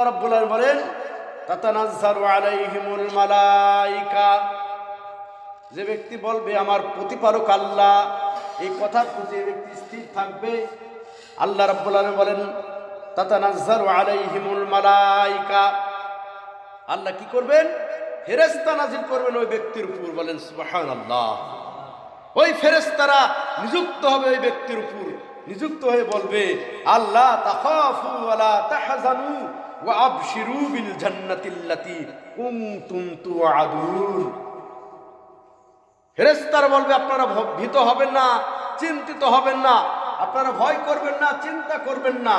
রব্বুল বলেন, তাতানাজ্জালু আলাইহিমুল মালাইকা। যে ব্যক্তি বলবে, আমার প্রতিপালক আল্লাহ। এই কথা যে ব্যক্তি স্থির থাকবে। আল্লাহ রাব্বুল আলামিন বলেন, তাতানাজ্জালু আলাইহিমুল মালাইকা। আল্লাহ কি করবেন? ফেরেশতা নাজিল করবেন ওই ব্যক্তির উপর, বলেন, সুবহানাল্লাহ। ওই ফেরেশতারা নিযুক্ত হবে ওই ব্যক্তির উপর। নিযুক্ত হয়ে বলবে, আল্লাহ তাখাফু ওয়ালা তাহজানু। আবশিরু বিল জান্নাতিল্লাতি কুনতুম তুআদুন ফেরেশতারা বলবে, আপনারা ভীত হবেন না, চিন্তিত হবেন না, আপনারা ভয় করবেন না, চিন্তা করবেন না।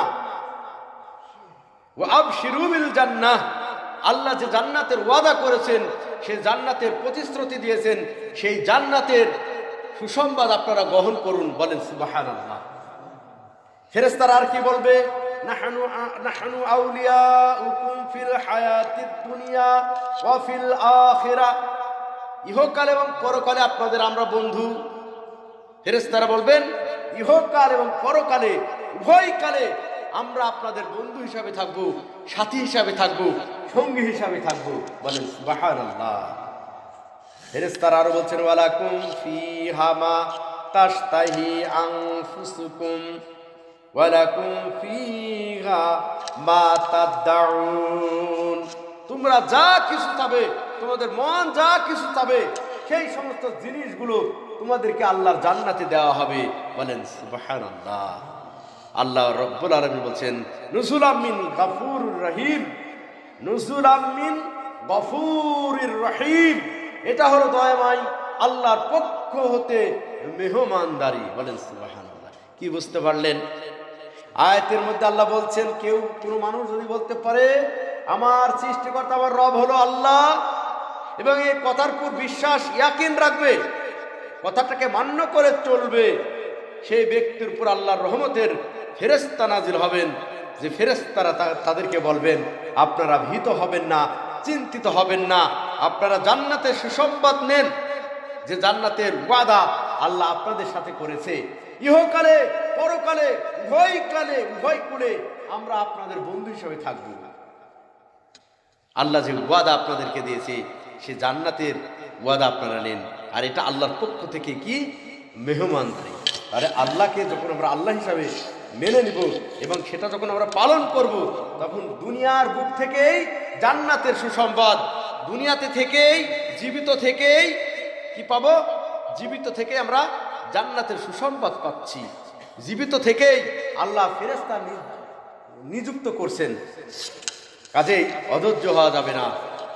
ও আবশিরু বিল জান্নাহ আল্লাহ যে জান্নাতের ওয়াদা করেছেন সেই জান্নাতের প্রতিশ্রুতি দিয়েছেন, সেই জান্নাতের সুসংবাদ আপনারা গ্রহণ করুন, বলেন সুবহানাল্লাহ। ফেরেশতারা আর কি বলবে? নাহানু নাহানু আউলিয়াউকুম ফিল হায়াতিদ দুনিয়া ওয়া ফিল আখিরা। ইহকাল এবং পরকালে আপনাদের আমরা বন্ধু। ফেরেশতারা বলবেন, ইহকাল এবং পরকালে উভয় কালে আমরা আপনাদের বন্ধু হিসাবে থাকব, সাথী হিসাবে থাকব, সঙ্গী হিসাবে থাকব। বলেন, সুবহানাল্লাহ। ফেরেশতারা আরও বলছেন, ওয়ালাকুম ফিহা মা তাশতাহি আনফুসুকুম। তোমরা যা কিছু চাবে, তোমাদের মন যা কিছু চাবে, সেই সমস্ত জিনিসগুলো তোমাদেরকে আল্লাহর জান্নাতে দেওয়া হবে বলেন সুবহানাল্লাহ। আল্লাহ রব্বুল আলামিন বলছেন নুসুল আমিন গাফুর রহিম। নুসুল আমিন গফুরির রহিম। এটা হলো দয়াময় আল্লাহর পক্ষ হতে মেহমানদারি বলেন সুবহানাল্লাহ। কি বুঝতে পারলেন? আয়াতের মধ্যে আল্লাহ বলছেন, কেউ কোনো মানুষ যদি বলতে পারে, আমার সৃষ্টিকর্তা আমার রব হলো আল্লাহ, এবং এই কথার উপর বিশ্বাস ইয়াকিন রাখবে, কথাটাকে মান্য করে চলবে, সেই ব্যক্তির উপর আল্লাহর রহমতের ফেরেস্তা নাজিল হবেন, যে ফেরেস্তারা তাদেরকে বলবেন, আপনারা ভীত হবেন না, চিন্তিত হবেন না, আপনারা জান্নাতের সুসংবাদ নেন, যে জান্নাতের ওয়াদা আল্লাহ আপনাদের সাথে করেছে। ইহকালে পরকালে উভয় কালে উভয় কুলে আমরা আপনাদের বন্ধু হিসেবে থাকব। আল্লাহ যে ওয়াদা আপনাদেরকে দিয়েছে, সে জান্নাতের ওয়াদা আপনারা নেন। আর এটা আল্লাহর পক্ষ থেকে কি? মেহমানদারি আরে আল্লাহকে যখন আমরা আল্লাহ হিসাবে মেনে নিব এবং সেটা যখন আমরা পালন করব, তখন দুনিয়ার বুক থেকেই জান্নাতের সুসংবাদ, দুনিয়াতে থেকেই, জীবিত থেকেই কি পাবো? জীবিত থেকে আমরা জান্নাতের সুসংবাদ পাচ্ছি। জীবিত থেকেই আল্লাহ ফেরেস্তা নিযুক্ত করছেন। কাজেই অধৈর্য হওয়া যাবে না।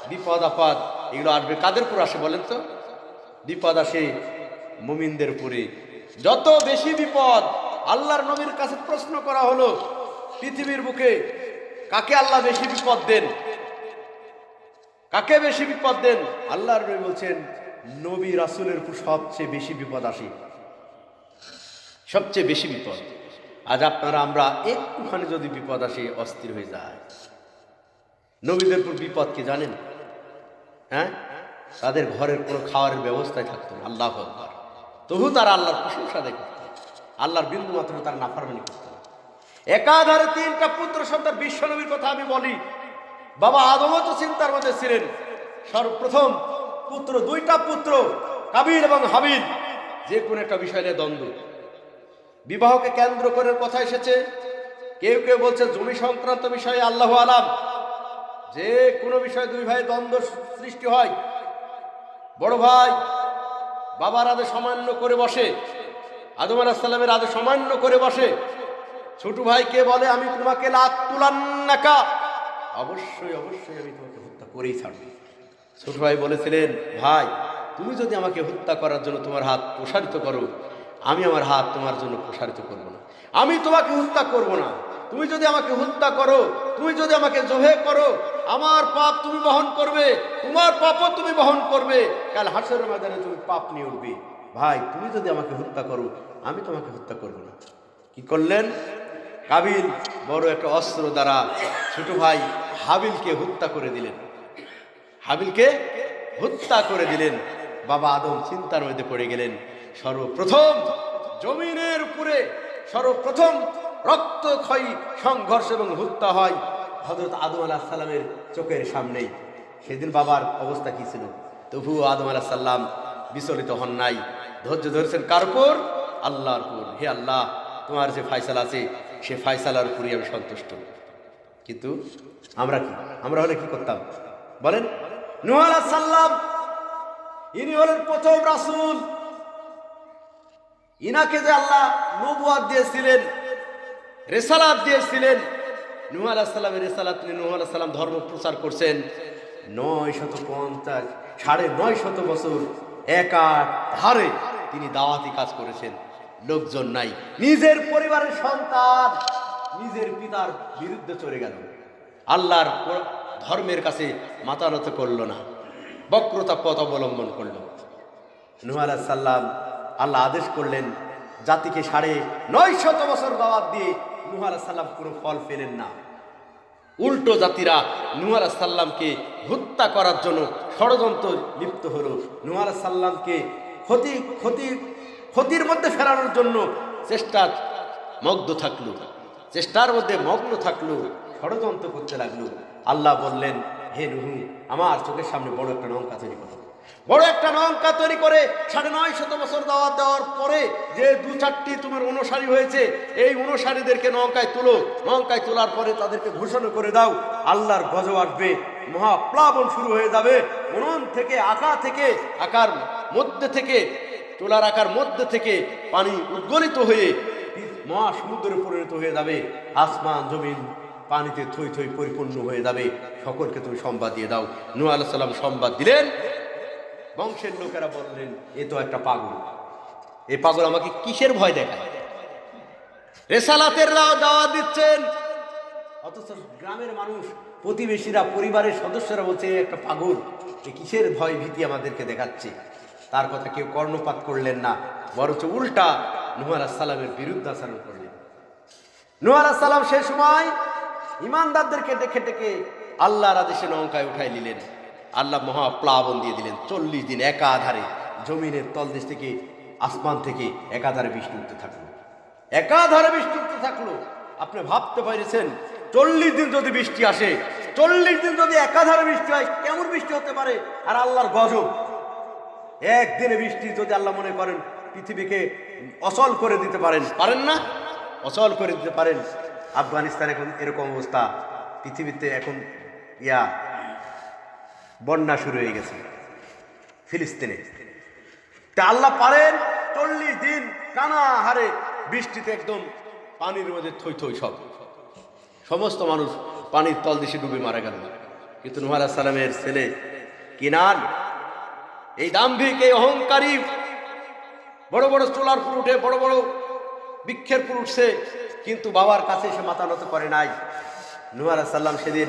বিপদ, আপদ, এগুলো আসবে কাদের উপর আসে বলেন তো? বিপদ আসে মুমিনদের উপরে। যত বেশি বিপদ আল্লাহর নবীর কাছে প্রশ্ন করা হলো, পৃথিবীর বুকে কাকে আল্লাহ বেশি বিপদ দেন? কাকে বেশি বিপদ দেন? আল্লাহর নবী বলছেন, নবী রাসূলের উপর সবচেয়ে বেশি বিপদ আসে। সবচেয়ে বেশি বিপদ। আজ আপনারা, আমরা একটুখানি যদি বিপদ আসে, অস্থির হয়ে যায়। নবীদের উপর বিপদ কি জানেন? হ্যাঁ? তাদের ঘরের কোনো খাওয়ার ব্যবস্থায় থাকতো না। আল্লাহ তবু তারা আল্লাহর প্রশংসা দেখত। আল্লাহর বিন্দু মাত্র তারা নাফারমানি করত একাধারে তিনটা পুত্র সন্তান বিশ্ব নবীর কথা আমি বলি। বাবা আদমও তো চিন্তার মধ্যে ছিলেন। সর্বপ্রথম পুত্র, দুইটা পুত্র, কাবিল এবং হাবিল যে কোনো একটা বিষয় নিয়ে দ্বন্দ্ব। বিবাহকে কেন্দ্র করে কথা এসেছে। কেউ কেউ বলছে জমি সংক্রান্ত বিষয়ে আল্লাহ আলাম। যে কোনো বিষয়ে দুই ভাই দ্বন্দ্ব সৃষ্টি হয়। বড় ভাই বাবার আদে সামান্য করে বসে। আদম আলাহিসাল্লামের আদে সামান্য করে বসে। ছোট ভাই কে বলে, আমি তোমাকে লাত তুলান্নাকা। অবশ্যই অবশ্যই আমি তোমাকে হত্যা করেই ছাড়বো। ছোট ভাই বলেছিলেন, ভাই, তুমি যদি আমাকে হত্যা করার জন্য তোমার হাত প্রসারিত করো আমি আমার হাত তোমার জন্য প্রসারিত করব না। আমি তোমাকে হত্যা করব না। তুমি যদি আমাকে হত্যা করো, তুমি যদি আমাকে জোহে করো, আমার পাপ তুমি বহন করবে, তোমার পাপও তুমি বহন করবে। কাল হাসের ময়দানে তুমি পাপ নিয়ে উঠবে। ভাই, তুমি যদি আমাকে হত্যা করো, আমি তোমাকে হত্যা করব না। কি করলেন? কাবিল বড় একটা অস্ত্র দ্বারা ছোট ভাই হাবিলকে হত্যা করে দিলেন। হাবিলকে হত্যা করে দিলেন। বাবা আদম চিন্তার মধ্যে পড়ে গেলেন। সর্বপ্রথম জমিনের উপরে সর্বপ্রথম রক্তক্ষয়ী সংঘর্ষ এবং হত্যা হয় হজরত আদম আলাহ সাল্লামের চোখের সামনেই। সেদিন বাবার অবস্থা কি ছিল? তবুও আদম আলাহ সাল্লাম বিচলিত হন নাই। ধৈর্য ধরেছেন কার উপর? আল্লাহর উপর। হে আল্লাহ, তোমার যে ফাইসাল আছে, সে ফাইসালার উপরই আমি সন্তুষ্ট। কিন্তু আমরা কি? আমরা হলে কি করতাম? বলেন। আলাহ সাল্লাম ইনি হলেন প্রথম রাসূল। ইনাকে যে আল্লাহ নবুয়াদ দিয়েছিলেন, রেসালাত দিয়েছিলেন, নুহ আলাহ সাল্লামের রেসালাত তিনি নুহ আলাহ সাল্লাম ধর্ম প্রচার করছেন। নয় শত পঞ্চাশ সাড়ে নয় শত বছর একা ধারে তিনি দাওয়াতি কাজ করেছেন। লোকজন নাই। নিজের পরিবারের সন্তান, নিজের পিতার বিরুদ্ধে চলে গেল। আল্লাহর ধর্মের কাছে মাথা করল না। বক্রতা পথ অবলম্বন করল। নুহ আলাহ সাল্লাম আল্লাহ আদেশ করলেন, জাতিকে সাড়ে নয় শত বছর দাওয়াত দিয়ে নুহ আলাহ সাল্লাম কোনো ফল পেলেন না। উল্টো জাতিরা আলাহ সাল্লামকে হত্যা করার জন্য ষড়যন্ত্র লিপ্ত হলো। আলাহ সাল্লামকে ক্ষতি ক্ষতি, ক্ষতির মধ্যে ফেরানোর জন্য চেষ্টা মগ্ন থাকল। চেষ্টার মধ্যে মগ্ন থাকল, ষড়যন্ত্র করতে লাগল। আল্লাহ বললেন, হে নুহু, আমার চোখের সামনে বড় একটা নৌকা তৈরি করো। বড় একটা নৌকা তৈরি করে সাড়ে নয় শত বছর দাওয়াত দেওয়ার পরে যে দু চারটি তোমার অনুসারী হয়েছে, এই অনুসারীদেরকে নৌকায় তুলো। নৌকায় তোলার পরে তাদেরকে ঘোষণা করে দাও, আল্লাহর গজ আসবে। মহাপ্লাবন শুরু হয়ে যাবে। উনুন থেকে, আকা থেকে, আকার মধ্যে থেকে, তোলার আকার মধ্যে থেকে পানি উদ্গলিত হয়ে মহাসমুদ্রে পরিণত হয়ে যাবে। আসমান, জমিন পানিতে থই থই পরিপূর্ণ হয়ে যাবে। সকলকে তুমি সংবাদ দিয়ে দাও। নূহ আলাইহিস সালাম সংবাদ দিলেন। বংশের লোকেরা বললেন, এ তো একটা পাগল। এই পাগল আমাকে কিসের ভয় দেখায়? রেসালাতের দাওয়া দিচ্ছেন। অথচ গ্রামের মানুষ, প্রতিবেশীরা, পরিবারের সদস্যরা বলছে একটা পাগল। এ কিসের ভয় ভীতি আমাদেরকে দেখাচ্ছে? তার কথা কেউ কর্ণপাত করলেন না, বরঞ্চ উল্টা আলাহ সালামের বিরুদ্ধাচরণ করলেন। নুহ সালাম সে সময় ইমানদারদেরকে দেখে ডেকে আল্লাহর আদেশে নৌকায় উঠাই নিলেন। আল্লাহ মহা প্লাবন দিয়ে দিলেন। চল্লিশ দিন একাধারে জমিনের তলদেশ থেকে, আসমান থেকে একাধারে বৃষ্টি উঠতে থাকল। একাধারে বৃষ্টি উঠতে থাকল। আপনি ভাবতে পারেছেন, চল্লিশ দিন যদি বৃষ্টি আসে, চল্লিশ দিন যদি একাধারে বৃষ্টি হয়, কেমন বৃষ্টি হতে পারে? আর আল্লাহর গজব। একদিনে বৃষ্টি যদি আল্লাহ মনে করেন, পৃথিবীকে অচল করে দিতে পারেন। পারেন না? অচল করে দিতে পারেন। আফগানিস্তান এখন এরকম অবস্থা। পৃথিবীতে এখন ইয়া বন্যা শুরু হয়ে গেছে। ফিলিস্তিনে। তা আল্লাহ পারেন, চল্লিশ দিন টানা হারে বৃষ্টিতে একদম পানির মধ্যে থই থই সব। সমস্ত মানুষ পানির তল দেশে ডুবে মারা গেল। কিন্তু নুহ আলাহ সালামের ছেলে কিনান এই দাম্ভিক, এই অহংকারী, বড় বড় চোলার পুর উঠে, বড় বড় বৃক্ষের পুর উঠছে, কিন্তু বাবার কাছে সে মাথা নত করে নাই। নুহ আলাহ সাল্লাম সেদিন